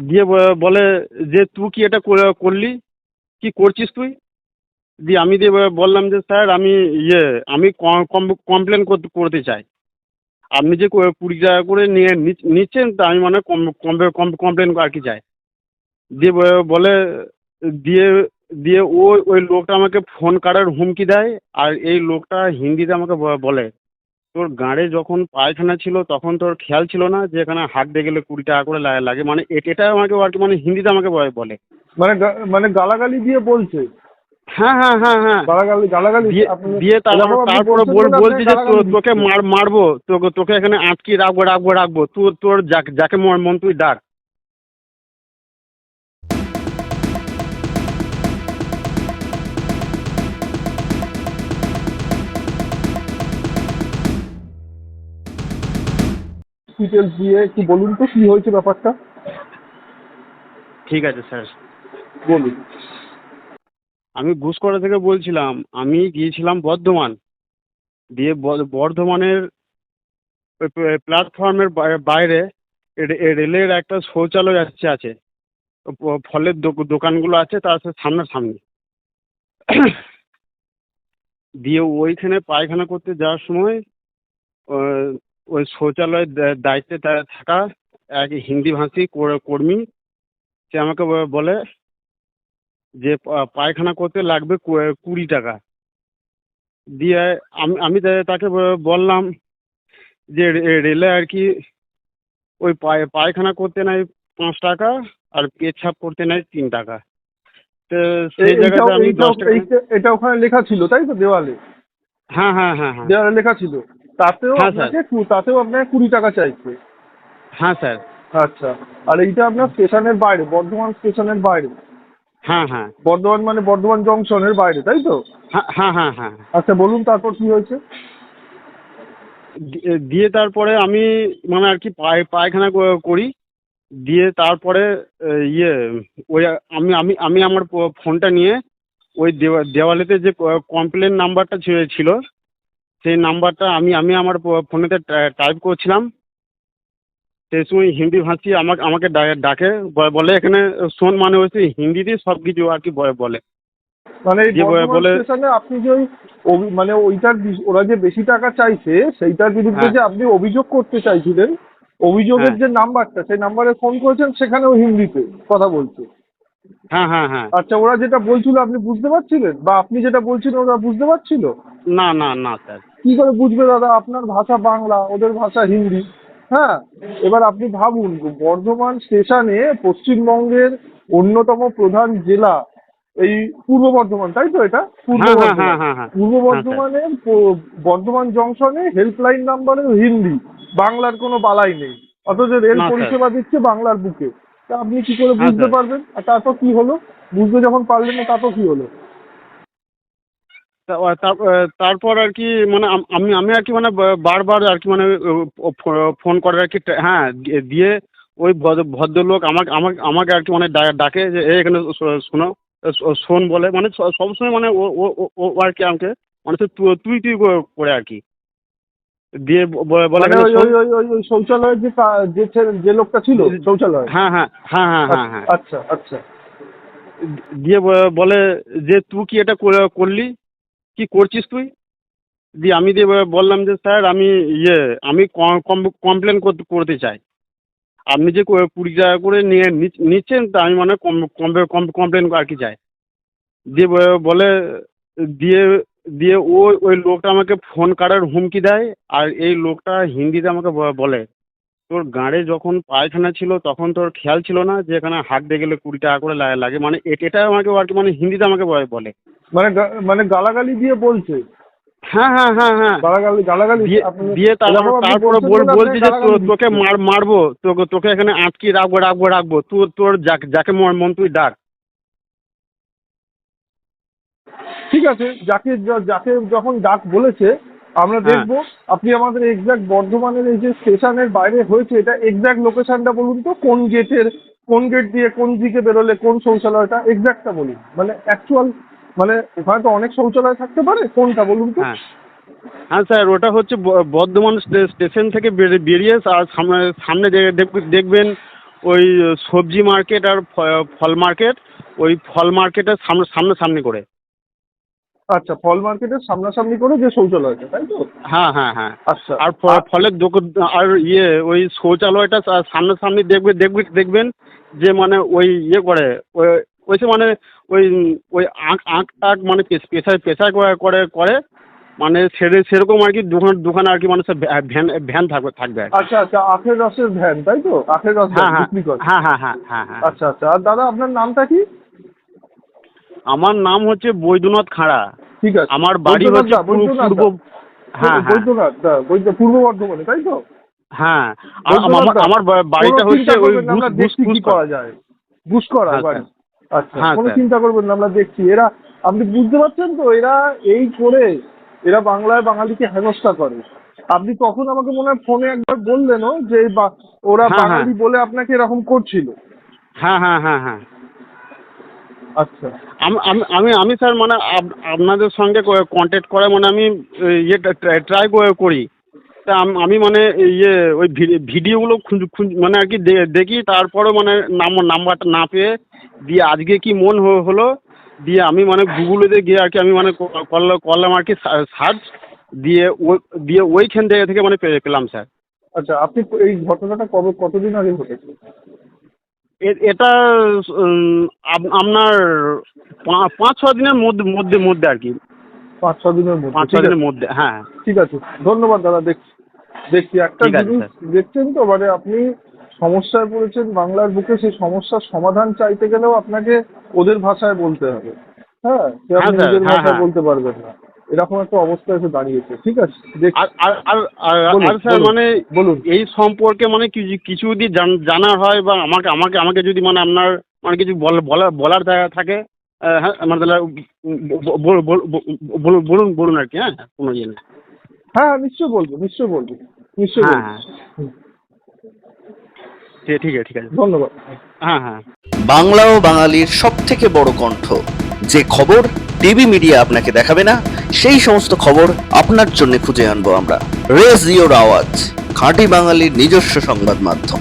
দিয়ে বলে যে, তুই কি এটা করলি? কি করছিস তুই? দিয়ে আমি দিয়ে বললাম যে, স্যার, আমি ইয়ে আমি কমপ্লেন করতে চাই। আপনি যে কুড়ি টাকা করে নিয়ে নিচ- নিচ্ছেন, তা আমি মানে কমপ্লেন আর কি চাই। দিয়ে বলে, দিয়ে দিয়ে ও ওই লোকটা আমাকে ফোন করার হুমকি দেয়, আর এই লোকটা হিন্দিতে আমাকে বলে। তোর গাঁড়ে যখন পায়খানা ছিল তখন তোর খেয়াল ছিল না যে এখানে হাত দিয়ে গেলে কুড়ি টাকা করে লাগে? মানে এটা আমাকে আর কি মানে হিন্দিতে আমাকে বলে মানে মানে গালাগালি দিয়ে বলছে? হ্যাঁ হ্যাঁ হ্যাঁ হ্যাঁ। গালাগালি গালাগালি? দিয়ে তারপর বলছি যে তোকে মার মারবো তোকে তোকে এখানে আটকে রাখব রাখব রাখব। তোর তোর যাকে যাকে মন মন তুই ডাক। ডিটেলস দিয়ে একটু বলুন তো কি হয়েছে ব্যাপারটা? ঠিক আছে স্যার। বলুন। আমি ঘুষকরা থেকে বলছিলাম আমি গিয়েছিলাম বর্ধমান। দিয়ে বর্ধমানের প্ল্যাটফর্মের বাইরে রেলের একটা শৌচালয় আছে আছে। ফলের দোকানগুলো আছে তার সা- সামনাসামনি। দিয়ে ওইখানে পায়খানা করতে যাওয়ার সময় ওই শৌচালয়ের দায়িত্বে থাকা এক হিন্দি ভাষী কর- কর্মী। সে আমাকে বলে যে পায়খানা করতে লাগবে কুড়ি টাকা। দিয়ে আমি আমি তাকে বললাম যে রেলে আর কি ওই পায় পায়খানা করতে নেয় পাঁচ টাকা আর পেচ্ছাপ করতে নেয় তিন টাকা। তো সেই জায়গাতে আমি এটা ওখানে লেখা ছিল তাই তো দেওয়ালে? হ্যাঁ হ্যাঁ হ্যাঁ হ্যাঁ। দেওয়ালে লেখা ছিল? তাতেও হ্যাঁ, আপনাকে তাতেও আপনাকে কুড়ি টাকা চাইছে। হ্যাঁ স্যার। আচ্ছা। আর এইটা আপনার স্টেশনের বাইরে বর্ধমান স্টেশনের বাইরে। হ্যাঁ হ্যাঁ। বর্ধমান মানে বর্ধমান জংশনের বাইরে তাই তো? হ্যাঁ হ্যাঁ হ্যাঁ হ্যাঁ। আচ্ছা বলুন তারপর কি হয়েছে? দিয়ে তারপরে আমি মানে আর কি পায় পায়খানা করি। দিয়ে তারপরে ইয়ে ওই আমি আমি আমি আমার ফোনটা নিয়ে ওই দেওয়া দেওয়ালেতে যে কমপ্লেন নাম্বারটা ছিল সেই নাম্বারটা আমি আমি আমার ফোনেতে টাইপ করছিলাম। সেই সময় হিন্দি ভাষী আমাকে আমাকে ডাকে বলে এখানে শোন মানে হচ্ছে হিন্দিতেই সব কিছু আর কি বলে। মানে বলে- আপনি যে ওই মানে ওইটার ওরা যে বেশি টাকা চাইছে সেইটার বিরুদ্ধে হ্যাঁ। যে আপনি অভিযোগ করতে চাইছিলেন অভিযোগের হ্যাঁ। যে নাম্বারটা সেই নাম্বারে ফোন করেছেন সেখানেও হিন্দিতে কথা বলছে। হ্যাঁ হ্যাঁ হ্যাঁ। আচ্ছা ওরা যেটা বলছিল আপনি বুঝতে পারছিলেন? বা আপনি যেটা বলছিলেন ওরা বুঝতে পারছিল? না না না স্যার। কি করে বুঝবে দাদা? আপনার ভাষা বাংলা ওদের ভাষা হিন্দি। হ্যাঁ? এবার আপনি ভাবুন বর্ধমান স্টেশনে পশ্চিমবঙ্গের অন্যতম প্রধান জেলা এই পূর্ব বর্ধমান তাই তো এটা? পূর্ব হ্যাঁ, হ্যাঁ, বর্ধমান। হ্যাঁ। পূর্ব বর্ধমানের বর্ধমান জংশনে হেল্পলাইন নাম্বারেও হিন্দি। বাংলার কোনো বালাই নেই। অথচ রেল পরিষেবা দিচ্ছে বাংলার বুকে। তা আপনি কি করে বুঝতে পারবেন? আর তারপর কি হলো? বুঝতে যখন পারলেন না তারপর কি হলো? তারপর আর কি মানে আমি আমি আর কি মানে বারবার আর কি মানে ফোন করে আর কি হ্যাঁ দিয়ে- ওই ভদ্র- ভদ্রলোক আমাকে আমাকে আমাকে আর কি মানে ডাকে যে এই এখানে শোনো শোন বলে। মানে সবসময় মানে ও ও ও- আর কি আমাকে মানে তুই তুই করে- আর কি। দিয়ে বলে মানে ওই ওই ওই ওই শৌচালয়ের যে যে যে লোকটা ছিল শৌচালয়? হ্যাঁ হ্যাঁ হ্যাঁ হ্যাঁ হ্যাঁ হ্যাঁ। আচ্ছা আচ্ছা। দিয়ে বলে যে তুই কি এটা করলি? কি করছিস তুই? দিয়ে আমি দিয়ে বললাম যে, স্যার, আমি ইয়ে আমি কমপ্লেন করতে চাই। আপনি যে কুড়ি টাকা করে নিয়ে নিচ- নিচ্ছেন, তা আমি মানে কমপ্লেন আর কি চাই? দিয়ে বলে, দিয়ে দিয়ে ও, ওই লোকটা আমাকে ফোন করার হুমকি দেয়, আর এই লোকটা হিন্দিতে আমাকে বলে, তোর গাঁড়ে যখন পায়খানা ছিল, তখন তোর খেয়াল ছিল না যে, এখানে হাত দিয়ে গেলে কুড়ি টাকা করে লাগে? মানে এটা আমাকে আর কি মানে হিন্দিতে আমাকে বলে। মানে মানে গালাগালি দিয়ে বলছে। হ্যাঁ হ্যাঁ হ্যাঁ হ্যাঁ। গালাগালি গালাগালি দিয়ে তারপর তারপরে বলছেন বল বলে বলছি যে তোকে মার মারবো তোকে তোকে এখানে আটকে রাখব রাখব রাখব। তোর তোর যাকে যাকে মন মন তুই ডাক ঠিক আছে যাকে যাকে যখন ডাক বলেছে আমরা হ্যাঁ। দেখব আপনি আমাদের এক্সাক্ট বর্ধমানের এই যে স্টেশনের বাইরে হয়েছে এটা এক্সাক্ট লোকেশনটা বলুন তো কোন গেটের কোন গেট দিয়ে কোন দিকে বেরোলে কোন শৌচালয়টা এক্সাক্টটা বলুন। মানে অ্যাকচুয়াল মানে ওখানে তো অনেক শৌচালয় থাকতে পারে কোনটা বলুন তো? হ্যাঁ। হ্যাঁ স্যার ওটা হচ্ছে বর্ধমান স্টে- স্টেশন থেকে বেরিয়ে আর সামনে সামনে দেখবেন ওই সবজি মার্কেট আর ফল মার্কেট ওই ফল মার্কেটের সামনে সামনাসামনি করে। আচ্ছা ফল মার্কেটের সামনাসামনি করে যে শৌচালয়টা তাই তো? হ্যাঁ হ্যাঁ হ্যাঁ। আচ্ছা। আর ফলের দোকান আর ইয়ে ওই শৌচালয়টা সামনাসামনি দেখবে দেখবে দেখবেন যে মানে ওই ইয়ে করে ওই ওই সে মানে ওই ওই আঁক আঁক টাক মানে পেশ- পেশায় পেশায় করে করে করে মানে সেরে সেরকম আর কি দোকান দোকানে আর কি মানে ভ্যা- ভ্যান ভ্যান থাকবে থাকবে আচ্ছা আচ্ছা আখের রসের ভ্যান তাই তো? আখের রস হ্যাঁ হ্যাঁ। হ্যাঁ হ্যাঁ হ্যাঁ হ্যাঁ হ্যাঁ। আচ্ছা আচ্ছা। আর দাদা আপনার নামটা কি? আমার নাম হচ্ছে বৈদ্যনাথ খাঁড়া। ঠিক আছে। আমার বাড়ি হচ্ছে পূর্ব পূর্ব হ্যাঁ হ্যাঁ। বৈদ্যনাথ বৈদ্য পূর্ব বর্ধমানে তাই তো? হ্যাঁ। আমার আমার বাড়িটা হচ্ছে ওই করা। যায়। বুস করা হ্যাঁ, বাড়ি। আচ্ছা। হ্যাঁ, কোনো চিন্তা করবেন না আমরা দেখছি। এরা আপনি বুঝতে পারছেন তো এরা এই করে এরা বাংলায় বাঙালিকে হেনস্থা করে। আপনি তখন আমাকে মনে হয় ফোনে একবার বললেনও যে ওরা হ্যাঁ, হ্যাঁ। বাঙালি বলে আপনাকে এরকম করছিল। হ্যাঁ হ্যাঁ হ্যাঁ হ্যাঁ। আচ্ছা। আমি আমি আমি স্যার মানে আপনাদের সঙ্গে কন্ট্যাক্ট করে মানে আমি ইয়ে ট্রাই করি। তা আমি মানে ইয়ে ওই ভিডিওগুলো খুঁজ খুঁজ মানে আর কি দেখি তারপরে মানে নাম নাম্বারটা না পেয়ে দিয়ে আজকে কি মন হলো দিয়ে আমি মানে গুগলেতে গিয়ে আর কি আমি মানে করলাম আর কি সার্চ দিয়ে ওই দিয়ে ওইখান থেকে থেকে মানে পেয়ে পেলাম স্যার। আচ্ছা আপনি এই ঘটনাটা কবে কতদিন আগে ঘটেছে? এটা আপনার পাঁচ ছ দিনের মধ্যে মধ্যে মধ্যে আর কি। পাঁচ ছ দিনের মধ্যে পাঁচ ছ দিনের মধ্যে হ্যাঁ। ঠিক আছে ধন্যবাদ দাদা দেখছি। দেখছি একটা জিনিস দেখছেন তো মানে আপনি সমস্যায় পড়েছেন বাংলার বুকে সেই সমস্যার সমাধান চাইতে গেলেও আপনাকে ওদের ভাষায় বলতে হবে। হ্যাঁ সে আপনি হ্যাঁ, নিজের হ্যাঁ, ভাষায় হ্যাঁ। বলতে পারবেন না। এরকম একটা অবস্থা এসে দাঁড়িয়েছে ঠিক আছে? আর স্যার মানে বলুন। এই সম্পর্কে মানে কিছু কিছু যদি জান- জানার হয় বা আমাকে আমাকে আমাকে যদি মানে আপনার মানে কিছু বলার বলার থাকে হ্যাঁ বলুন বলুন বলুন আর কি হ্যাঁ কোনো ইয়ে নেই। হ্যাঁ নিশ্চয় বলব নিশ্চয় বলব নিশ্চয় হ্যাঁ হ্যাঁ। ঠিক আছে ঠিক আছে। ধন্যবাদ। হ্যাঁ হ্যাঁ। বাংলা ও বাঙালির সব থেকে বড় কণ্ঠ। যে খবর টিভি মিডিয়া আপনাকে দেখাবে না সেই সমস্ত খবর আপনার জন্য খুঁজে আনব আমরা। রেস আওয়াজ খাঁটি বাঙালির নিজস্ব সংবাদ মাধ্যম।